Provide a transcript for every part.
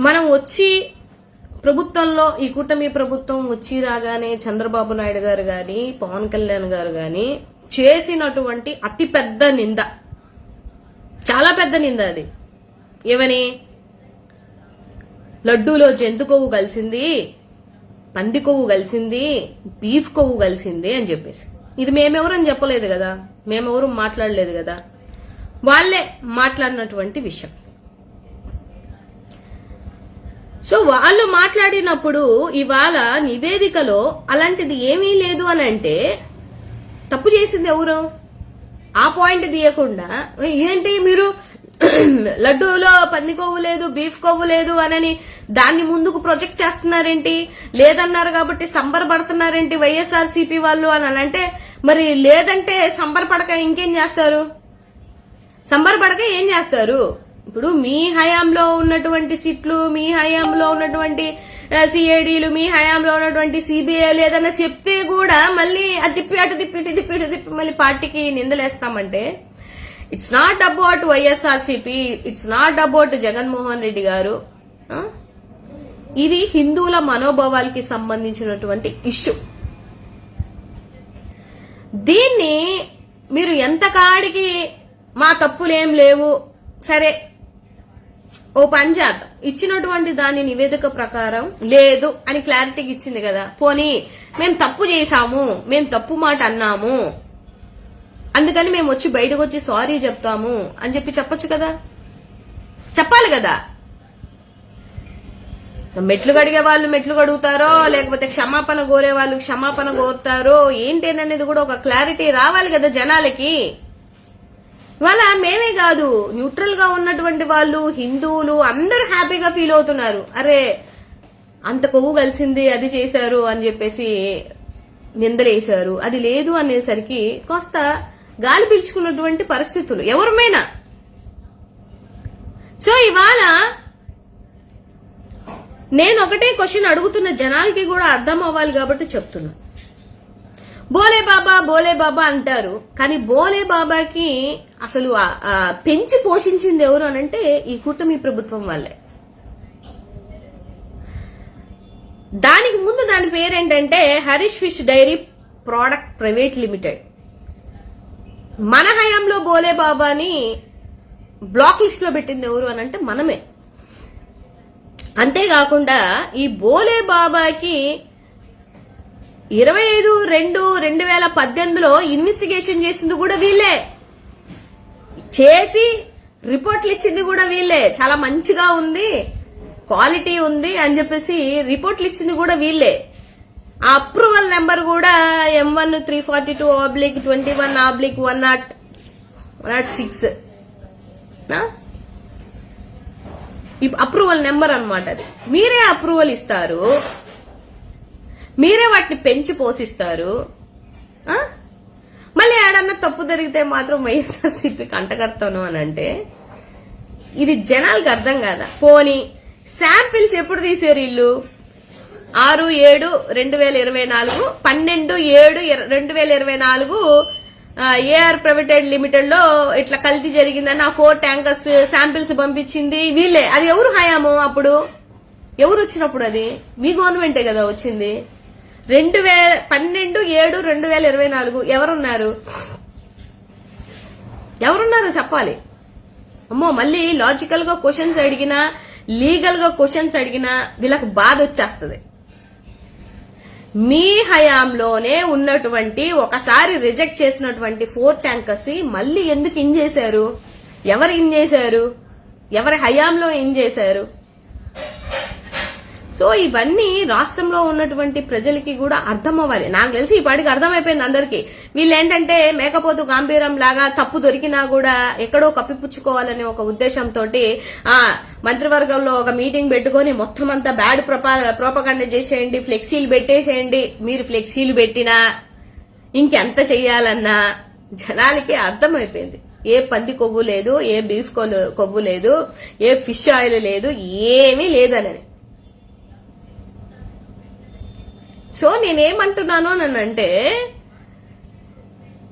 మనం వచ్చి ప్రభుత్వంలో ఈ కూటమి ప్రభుత్వం వచ్చి రాగానే చంద్రబాబు నాయుడు గారు గాని పవన్ కళ్యాణ్ గారు గాని చేసినటువంటి అతి పెద్ద నింద. చాలా పెద్ద నింద అది. ఏమని? లడ్డూలో జంతు కొవ్వు కలిసింది పంది కొవ్వు కలిసింది బీఫ్ కొవ్వు కలిసింది అని చెప్పేసి. ఇది మేమెవరని చెప్పలేదు కదా? మేమెవరు మాట్లాడలేదు కదా? వాళ్ళే మాట్లాడినటువంటి విషయం. సో వాళ్ళు మాట్లాడినప్పుడు ఇవాళ నివేదికలో అలాంటిది ఏమీ లేదు అని అంటే తప్పు చేసింది ఎవరు? ఆ పాయింట్ తీయకుండా ఏంటి మీరు లడ్డూలో పంది కొవ్వు లేదు బీఫ్ కొవ్వు లేదు అనని దాన్ని ముందుకు ప్రొజెక్ట్ చేస్తున్నారేంటి? లేదన్నారు కాబట్టి సంబరపడుతున్నారేంటి వైఎస్ఆర్ సిపి వాళ్ళు అని అంటే మరి లేదంటే సంబరపడక ఇంకేం చేస్తారు? సంబరపడక ఏం చేస్తారు? ఇప్పుడు మీ హయాంలో ఉన్నటువంటి సిట్లు మీ హయాంలో ఉన్నటువంటి సిఐడీలు మీ హయాంలో ఉన్నటువంటి సిబిఐలు ఏదైనా చెప్తే కూడా మళ్ళీ అది తిప్పి అటు తిప్పి ఇటు తిప్పి ఇటు తిప్పి మళ్ళీ పార్టీకి నిందలేస్తామంటే it's not about YSRCP it's not about Jaganmohan Reddy garu ఇది హిందువుల మనోభావాలకి సంబంధించినటువంటి ఇష్యూ. దీన్ని మీరు ఎంత కాడికి మా తప్పులేం లేవు సరే ఓ పంచాయత్ ఇచ్చినటువంటి దాని నివేదిక ప్రకారం లేదు అని క్లారిటీకి ఇచ్చింది కదా. పోనీ మేము తప్పు చేశాము మేము తప్పు మాట అన్నాము అందుకని మేము వచ్చి బయటకు వచ్చి సారీ చెప్తాము అని చెప్పి చెప్పొచ్చు కదా? చెప్పాలి కదా? మెట్లు కడిగే వాళ్ళు మెట్లు కడుగుతారో లేకపోతే క్షమాపణ కోరే వాళ్ళు క్షమాపణ కోరుతారో ఏంటనేది కూడా ఒక క్లారిటీ రావాలి కదా జనాలకి. వాళ్ళ మేమే కాదు న్యూట్రల్గా ఉన్నటువంటి వాళ్ళు హిందువులు అందరూ హ్యాపీగా ఫీల్ అవుతున్నారు. అరే అంత కొవ్వు కలిసింది అది చేశారు అని చెప్పేసి నిందలేశారు. అది లేదు అనేసరికి కాస్త గాలి పీల్చుకున్నటువంటి పరిస్థితులు. ఎవరిమైనా. సో ఇవాళ నేను ఒకటే క్వశ్చన్ అడుగుతున్న జనాలకి కూడా అర్థం అవ్వాలి కాబట్టి చెప్తున్నా. బోలే బాబా బోలే బాబా అంటారు. కానీ బోలే బాబాకి అసలు పెంచి పోషించింది ఎవరు అనంటే ఈ కూటమి ప్రభుత్వం వాళ్ళే. దానికి ముందు దాని పేరేంటంటే Harish fish dairy product private limited. మన హయాంలో బోలే బాబాని బ్లాక్ లిస్ట్లో పెట్టింది ఎవరు అని అంటే మనమే. అంతేకాకుండా ఈ బోలే బాబాకి ఇరవై ఐదు రెండు రెండు వేల పద్దెనిమిదిలో ఇన్వెస్టిగేషన్ చేసింది కూడా వీళ్ళే. చేసి రిపోర్ట్లు ఇచ్చింది కూడా వీళ్ళే. చాలా మంచిగా ఉంది క్వాలిటీ ఉంది అని చెప్పేసి రిపోర్ట్లు ఇచ్చింది కూడా వీళ్ళే. ఆ అప్రూవల్ నెంబర్ కూడా M one three forty two oblique twenty one oblique one naught one naught six approval number అన్నమాట అది. మీరే అప్రూవల్ ఇస్తారు. మీరే వాటిని పెంచి పోషిస్తారు. మళ్ళీ ఏడన్నా తప్పు జరిగితే మాత్రం వైఎస్ఆర్సీపీకి అంటగడతాను అని అంటే ఇది జనాలకు అర్థం కాదా? పోని శాంపిల్స్ ఎప్పుడు తీసారు ఇల్లు? ఆరు ఏడు రెండు వేల ఇరవై నాలుగు పన్నెండు ఏడు రెండు వేల ఇరవై నాలుగు ఏఆర్ ప్రైవేటెడ్ లిమిటెడ్లో ఇట్లా కల్తీ జరిగిందని ఆ ఫోర్ ట్యాంకర్స్ శాంపిల్స్ పంపించింది వీళ్ళే. అది ఎవరు హయాము అప్పుడు? ఎవరు వచ్చినప్పుడు అది? మీ గవర్నమెంటే కదా వచ్చింది. రెండు వేల పన్నెండు ఏడు రెండు వేల ఇరవై నాలుగు. ఎవరున్నారు? ఎవరున్నారు చెప్పాలి. అమ్మో మళ్ళీ లాజికల్గా క్వశ్చన్స్ అడిగినా లీగల్గా క్వశ్చన్స్ అడిగినా వీళ్ళకి బాధ వచ్చేస్తుంది. మీ హయాంలోనే ఉన్నటువంటి ఒకసారి రిజెక్ట్ చేసినటువంటి ఫోర్ ట్యాంకర్స్ మళ్ళీ ఎందుకు ఇన్ చేశారు? ఎవరు ఇన్ చేశారు? ఎవరి హయాంలో ఇన్ చేశారు? సో ఇవన్నీ రాష్ట్రంలో ఉన్నటువంటి ప్రజలకి కూడా అర్థం అవ్వాలి నాకు తెలిసి ఈ పాటికి అర్థమైపోయింది అందరికి. వీళ్ళు ఏంటంటే మేకపోతు గాంభీరం లాగా తప్పు దొరికినా కూడా ఎక్కడో కప్పిపుచ్చుకోవాలనే ఒక ఉద్దేశంతో ఆ మంత్రివర్గంలో ఒక మీటింగ్ పెట్టుకొని మొత్తం అంతా బ్యాడ్ ప్రోపగండ చేసేయండి ఫ్లెక్సీలు పెట్టేసేయండి. మీరు ఫ్లెక్సీలు పెట్టినా ఇంకెంత చెయ్యాలన్నా జనాలకి అర్థమైపోయింది. ఏ పంది కొవ్వు లేదు ఏ బీఫ్ కొవ్వు- లేదు ఏ ఫిష్ ఆయిల్ లేదు ఏమీ లేదనని. సో నేనేమంటున్నాను అంటే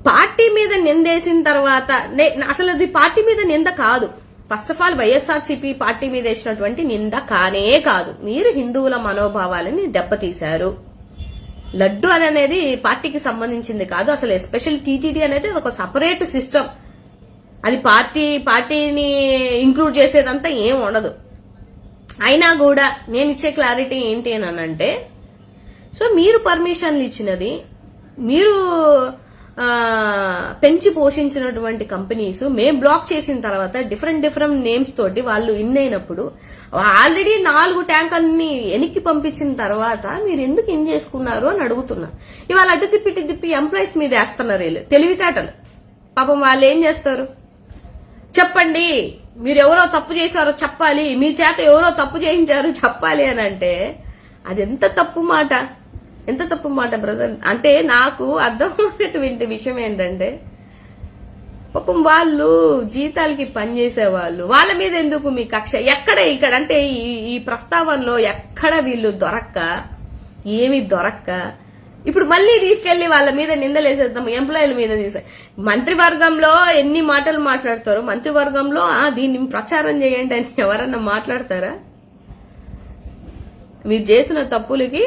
పార్టీ మీద నిందేసిన తర్వాత నే- అసలు అది పార్టీ మీద నింద కాదు. First of all YSRCP party మీద వేసినటువంటి నింద కానే కాదు. మీరు హిందువుల మనోభావాలని దెబ్బతీశారు. లడ్డు అని అనేది పార్టీకి సంబంధించింది కాదు. అసలు ఎస్పెషల్ టీటీడీ అనేది ఒక సపరేట్ సిస్టమ్ అది పార్టీ పార్టీని ఇంక్లూడ్ చేసేదంతా ఏం ఉండదు. అయినా కూడా నేను ఇచ్చే క్లారిటీ ఏంటి అని అంటే సో మీరు పర్మిషన్లు ఇచ్చినది మీరు పెంచి పోషించినటువంటి కంపెనీస్ మేం బ్లాక్ చేసిన తర్వాత డిఫరెంట్ డిఫరెంట్ నేమ్స్ తోటి వాళ్ళు ఇన్ అయినప్పుడు ఆల్రెడీ నాలుగు ట్యాంకర్ని వెనక్కి పంపించిన తర్వాత మీరు ఎందుకు ఇన్ చేసుకున్నారు అని అడుగుతున్నా. ఇవాళ అడ్డు తిప్పి తిప్పి ఎంప్లాయీస్ మీద వేస్తున్నారు వీళ్ళు. తెలివితేటలు. పాపం వాళ్ళు ఏం చేస్తారు? చెప్పండి మీరు ఎవరో తప్పు చేశారో చెప్పాలి మీ చేత ఎవరో తప్పు చేయించారో చెప్పాలి అని అంటే అది ఎంత తప్పు మాట? ఎంత తప్పు మాట బ్రదర్ అంటే నాకు అర్థమైనటువంటి విషయం ఏంటంటే పాపం వాళ్ళు జీతాలకి పనిచేసే వాళ్ళు వాళ్ళ మీద ఎందుకు మీ కక్ష? ఎక్కడ ఇక్కడ అంటే ఈ ఈ ప్రస్తావనలో ఎక్కడ వీళ్ళు దొరక్క? ఏమి దొరక్క? ఇప్పుడు మళ్ళీ తీసుకెళ్ళి వాళ్ళ మీద నిందలేసేద్దాం ఎంప్లాయీల మీద తీసే. మంత్రివర్గంలో ఎన్ని మాటలు మాట్లాడతారు? మంత్రివర్గంలో ఆ దీన్ని ప్రచారం చేయండి అని ఎవరన్నా మాట్లాడతారా? మీరు చేసిన తప్పులకి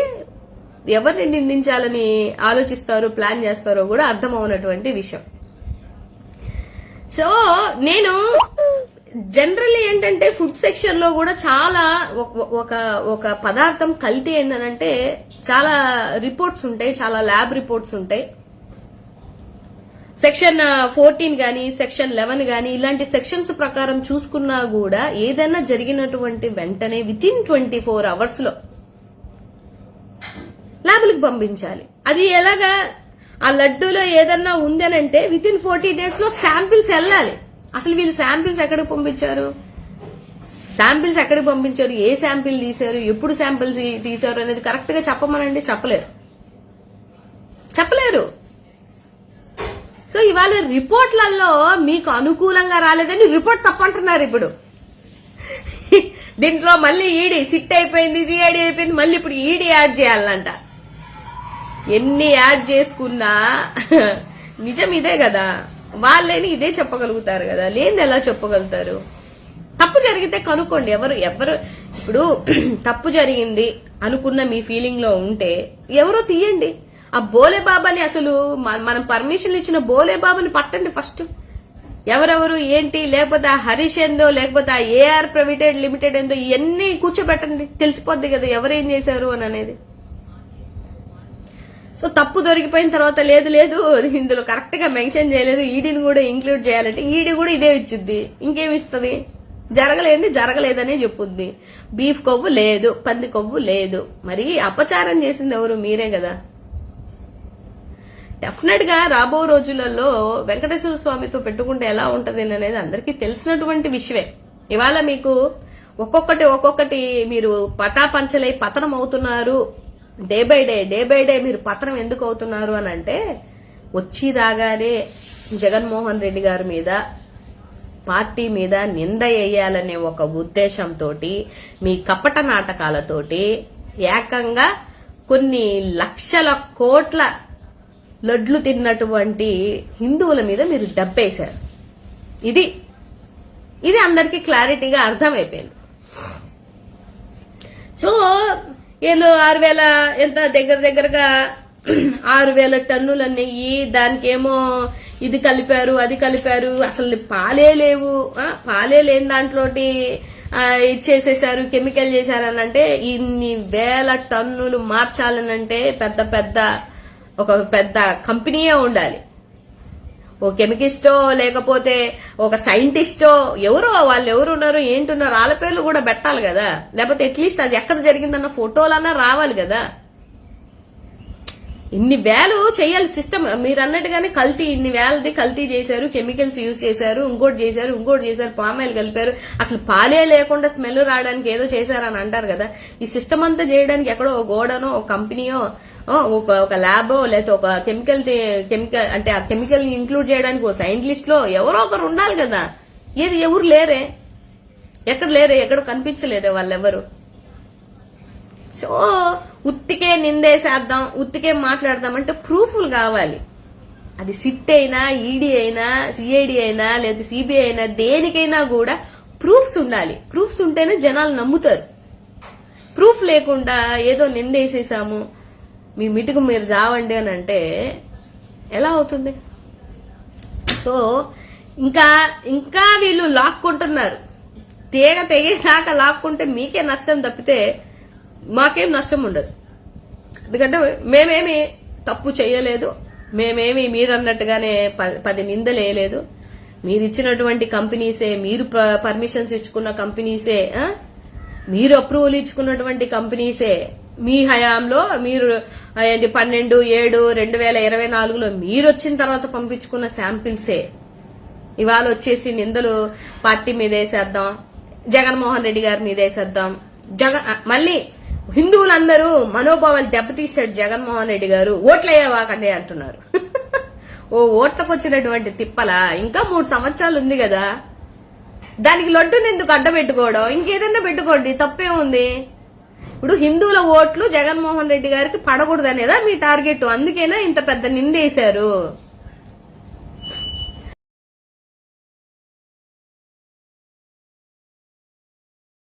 ఎవరిని నిందించాలని ఆలోచిస్తారు ప్లాన్ చేస్తారో కూడా అర్థం అవునటువంటి విషయం. సో నేను జనరల్లీ ఏంటంటే ఫుడ్ సెక్షన్లో కూడా చాలా ఒక- ఒక ఒక పదార్థం కల్తీ ఏంటంటే చాలా రిపోర్ట్స్ ఉంటాయి చాలా ల్యాబ్ రిపోర్ట్స్ ఉంటాయి. సెక్షన్ ఫోర్టీన్ గాని సెక్షన్ లెవెన్ గాని ఇలాంటి సెక్షన్స్ ప్రకారం చూసుకున్నా కూడా ఏదైనా జరిగినటువంటి వెంటనే విత్ ఇన్ ట్వంటీ ఫోర్ అవర్స్లో ల్యాబ్లకు పంపించాలి. అది ఎలాగా? ఆ లడ్డూలో ఏదన్నా ఉందనంటే విత్ ఇన్ ఫోర్టీ డేస్లో శాంపిల్స్ వెళ్ళాలి. అసలు వీళ్ళు శాంపిల్స్ ఎక్కడికి పంపించారు? శాంపిల్స్ ఎక్కడికి పంపించారు? ఏ శాంపిల్ తీశారు? ఎప్పుడు శాంపిల్స్ తీశారు అనేది కరెక్ట్గా చెప్పమనండి? చెప్పలేరు. చెప్పలేరు. సో ఇవాళ రిపోర్ట్లలో మీకు అనుకూలంగా రాలేదని రిపోర్ట్ తప్పంటున్నారు ఇప్పుడు. దీంట్లో మళ్ళీ ఈడీ సిట్ అయిపోయింది సిఐడి అయిపోయింది మళ్ళీ ఇప్పుడు ఈడీ యాడ్ చేయాలంట. ఎన్ని యాడ్ చేసుకున్నా నిజం ఇదే కదా. వాళ్ళని ఇదే చెప్పగలుగుతారు కదా. లేని ఎలా చెప్పగలుగుతారు? తప్పు జరిగితే కనుక్కోండి. ఎవరు ఎవరు ఇప్పుడు తప్పు జరిగింది అనుకున్న మీ ఫీలింగ్లో ఉంటే ఎవరో తీయండి. ఆ బోలే బాబాని అసలు మనం పర్మిషన్ ఇచ్చిన బోలే బాబాని పట్టండి ఫస్ట్ ఎవరెవరు ఏంటి లేకపోతే ఆ హరీష్ ఏందో లేకపోతే ఆ ఏఆర్ ప్రైవేటెడ్ లిమిటెడ్ ఏందో ఇవన్నీ కూర్చోబెట్టండి. తెలిసిపోద్ది కదా ఎవరేం చేశారు అని అనేది. సో తప్పు దొరికిపోయిన తర్వాత లేదు లేదు ఇందులో కరెక్ట్గా మెన్షన్ చేయలేదు. ఈడీని కూడా ఇంక్లూడ్ చేయాలంటే ఈడీ కూడా ఇదే ఇచ్చుద్ది. ఇంకేమి ఇస్తుంది? జరగలేంది జరగలేదనే చెప్పుద్ది. బీఫ్ కొవ్వు లేదు పంది కొవ్వు లేదు. మరి అపచారం చేసింది ఎవరు? మీరే కదా. డెఫినెట్గా రాబో రోజులలో వెంకటేశ్వర స్వామితో పెట్టుకుంటే ఎలా ఉంటది అనేది అందరికీ తెలిసినటువంటి విషయమే. ఇవాళ మీకు ఒక్కొక్కటి ఒక్కొక్కటి మీరు పటాపంచలై పతనం అవుతున్నారు day by day day by day మీరు పతనం ఎందుకు అవుతున్నారు అని అంటే వచ్చి రాగానే జగన్మోహన్ రెడ్డి గారి మీద పార్టీ మీద నింద వేయాలనే ఒక ఉద్దేశంతో మీ కపట నాటకాలతోటి ఏకంగా కొన్ని లక్షల కోట్ల లడ్లు తిన్నటువంటి హిందువుల మీద మీరు డబ్బేశారు. ఇది ఇది అందరికీ క్లారిటీగా అర్థమైపోయింది. సో ఏదో ఆరు వేల ఎంత దగ్గర దగ్గరగా ఆరు వేల టన్నులు నెయ్యి దానికేమో ఇది కలిపారు అది కలిపారు అసలు పాలే లేవు. పాలే లేని దాంట్లోటి ఇచ్చేసేసారు కెమికల్ చేశారని అంటే ఇన్ని వేల టన్నులు మార్చాలనంటే పెద్ద పెద్ద ఒక పెద్ద కంపెనీయే ఉండాలి. ఓ కెమికిస్టో లేకపోతే ఒక సైంటిస్టో ఎవరో వాళ్ళు ఎవరు ఉన్నారు ఏంటున్నారు వాళ్ళ పేర్లు కూడా పెట్టాలి కదా. లేకపోతే అట్లీస్ట్ అది ఎక్కడ జరిగిందన్న ఫోటోలన్నా రావాలి కదా. ఇన్ని వేలు చేయాలి సిస్టమ్ మీరు అన్నట్టుగానే కల్తీ ఇన్ని వేలది కల్తీ చేశారు కెమికల్స్ యూజ్ చేశారు ఇంకోటి చేశారు ఇంకోటి చేశారు పామాయిల్ కలిపారు. అసలు పాలే లేకుండా స్మెల్ రావడానికి ఏదో చేశారని అంటారు కదా. ఈ సిస్టమ్ అంతా చేయడానికి ఎక్కడో ఒక గోడనో ఒక కంపెనీయో ఒక ఒక ల్యాబో లేకపోతే ఒక కెమికల్ కెమికల్ అంటే ఆ కెమికల్ ఇంక్లూడ్ చేయడానికి ఒక సైంటిస్ట్లో ఎవరో ఒకరు ఉండాలి కదా. ఏది ఎవరు లేరే. ఎక్కడ లేరే ఎక్కడ కనిపించలేరే వాళ్ళెవరు. సో ఉత్తికే నిందేసేద్దాం ఉత్తికే మాట్లాడదాం అంటే ప్రూఫ్లు కావాలి. అది సిట్ అయినా ఈడీ అయినా సిఐడి అయినా లేదా సిబిఐ అయినా దేనికైనా కూడా ప్రూఫ్స్ ఉండాలి. ప్రూఫ్స్ ఉంటేనే జనాలు నమ్ముతారు. ప్రూఫ్ లేకుండా ఏదో నిందేసేసాము. మీ మిటుకు మీరు జావండి అని అంటే ఎలా అవుతుంది? సో ఇంకా ఇంకా వీళ్ళు లాక్కుంటున్నారు. తీగ తెగేదాకా లాక్కుంటే మీకే నష్టం తప్పితే మాకేం నష్టం ఉండదు. ఎందుకంటే మేమేమి తప్పు చేయలేదు. మేమేమి మీరు అన్నట్టుగానే పది నిందలు వేయలేదు మీరు ఇచ్చినటువంటి కంపెనీసే మీరు ప- పర్మిషన్స్ ఇచ్చుకున్న కంపెనీసే మీరు అప్రూవల్ ఇచ్చుకున్నటువంటి కంపెనీసే. మీ హయాంలో మీరు ఏంటి పన్నెండు ఏడు రెండు వేల ఇరవై నాలుగులో మీరు వచ్చిన తర్వాత పంపించుకున్న శాంపిల్సే. ఇవాళ వచ్చేసి నిందలు పార్టీ మీద వేసేద్దాం జగన్మోహన్ రెడ్డి గారి మీద వేసేద్దాం. జగన్ మళ్ళీ హిందువులందరూ మనోభావాలు దెబ్బతీశాడు జగన్మోహన్ రెడ్డి గారు. ఓట్లయ్యేవాకండి అంటున్నారు. ఓ ఓట్లకు వచ్చినటువంటి తిప్పల? ఇంకా మూడు సంవత్సరాలు ఉంది కదా. దానికి లడ్డుని ఎందుకు అడ్డ పెట్టుకోవడం ఇంకేదన్నా పెట్టుకోండి తప్పే ఉంది. ఇప్పుడు హిందువుల ఓట్లు జగన్మోహన్ రెడ్డి గారికి పడకూడదనేదా మీ టార్గెట్? అందుకేనా ఇంత పెద్ద నిందేశారు?